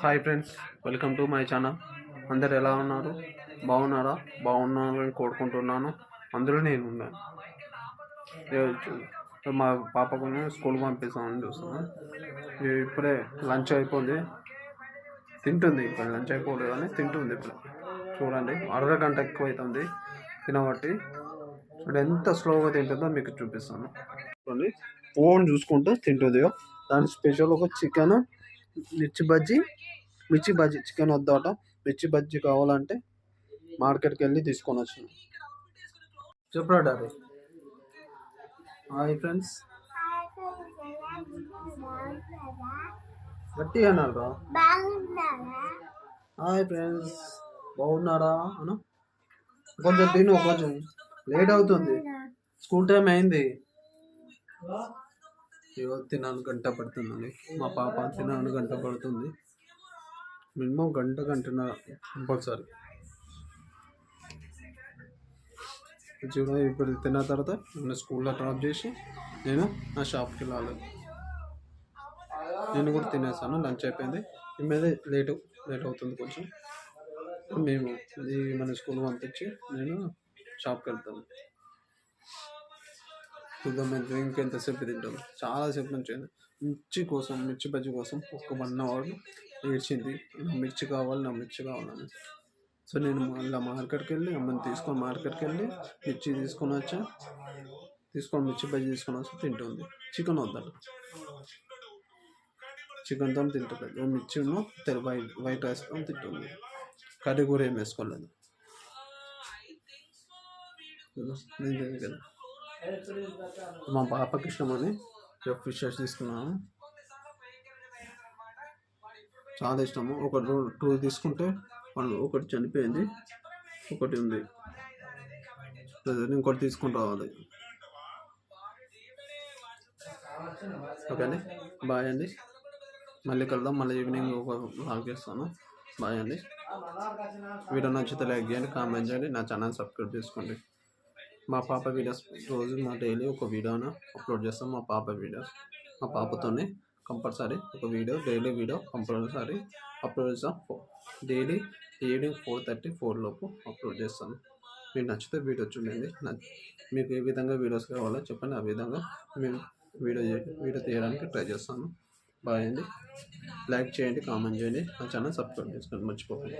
Hi friends welcome to my channel అందరు ఎలా ఉన్నారు? బాగున్నారా? బాగున్నారని కోరుకుంటున్నాను. అందులో నేను ఉన్నాను మా పాపకు స్కూల్ పంపిస్తామని చూస్తున్నాను ఇప్పుడే లంచ్ అయిపోయింది తింటుంది ఇప్పుడు లంచ్ అయిపోలేదు కానీ తింటుంది ఇప్పుడు. చూడండి అరవై గంట ఎక్కువ అవుతుంది తినబట్టి. ఇప్పుడు ఎంత స్లోగా తింటుందో మీకు చూపిస్తాను. చూడండి ఫోన్ చూసుకుంటూ తింటుంది దాని స్పెషల్ ఒక చికెన్ మిర్చి బజ్జీ మిర్చి బజ్జీ చికెన్ వద్దట. మిర్చి బజ్జీ కావాలంటే మార్కెట్కి వెళ్ళి తీసుకొని వచ్చిన. చెప్పరా డాడీ హాయ్ ఫ్రెండ్స్. గట్టిగా అన్నారా హాయ్ ఫ్రెండ్స్. బాగున్నారా అను కొంచెం తిను కొంచెం. లేట్ అవుతుంది. స్కూల్ టైం అయింది. ఏవో తినాను గంట పడుతుందండి మా పాప తినాను గంట పడుతుంది. మినిమం గంట గంటన్నర కంపల్సరీ. చూడ ఇప్పుడు తిన్న తర్వాత నేను స్కూల్లో డ్రాప్ చేసి నేను నా షాప్కి వెళ్ళాలి. నేను కూడా తినేసాను లంచ్ అయిపోయింది. మీద లేట్ లేట్ అవుతుంది కొంచెం. మేము ఈ మన స్కూల్ పంపించి నేను షాప్కి వెళ్తాను చూద్దాం మేము ఇంకెంతసేపు తింటాం? చాలాసేపు నుంచి మిర్చి కోసం మిర్చి బజ్జి కోసం ఒక వన్ అవర్ ఏడ్చింది. నా మిర్చి కావాలి నా మిర్చి కావాలని. సో నేను మళ్ళీ మార్కెట్కి వెళ్ళి అమ్మని తీసుకొని మార్కెట్కి వెళ్ళి మిర్చి తీసుకొని వచ్చా. తీసుకొని మిర్చి బజ్జి తీసుకొని వచ్చి తింటుంది. చికెన్ వద్దాను చికెన్తో తింటుంది. మిర్చిను తెలు వైట్ వైట్ రైస్తో తింటుంది. కర్రీ కూర ఏం వేసుకోలేదు. నేను కదా మా పాపకి ఇష్టమని ఫిష్ షర్ట్స్ తీసుకున్నాను చాలా ఇష్టము. ఒక టూ తీసుకుంటే వాళ్ళు ఒకటి చనిపోయింది ఒకటి ఉంది. ఇంకోటి తీసుకుని రావాలి. ఓకే అండి. బాయ్ అండి. మళ్ళీ కలుద్దాం. మళ్ళీ ఈవినింగ్ ఒక లాగ్ చేస్తాను. బాయ్ అండి. వీడియో నచ్చితే లైక్ చేయండి కామెంట్ చేయండి. నా ఛానల్ సబ్స్క్రైబ్ చేసుకోండి. మా పాప వీడియోస్ రోజు మా డైలీ ఒక వీడియోను అప్లోడ్ చేస్తాం. మా పాప వీడియోస్ మా పాపతోనే కంపల్సరీ ఒక video daily video compulsory upload చేస్తాం. Daily evening four thirty four లోపు అప్లోడ్ చేస్తాను మీకు నచ్చితే వీడియో చూడండి. మీకు ఏ విధంగా వీడియోస్ కావాలో చెప్పండి. ఆ విధంగా మేము వీడియో వీడియో తీయడానికి ట్రై చేస్తాను బాగుంది లైక్ చేయండి కామెంట్ చేయండి. నా ఛానల్ సబ్స్క్రైబ్ చేసుకోండి. మర్చిపోకండి.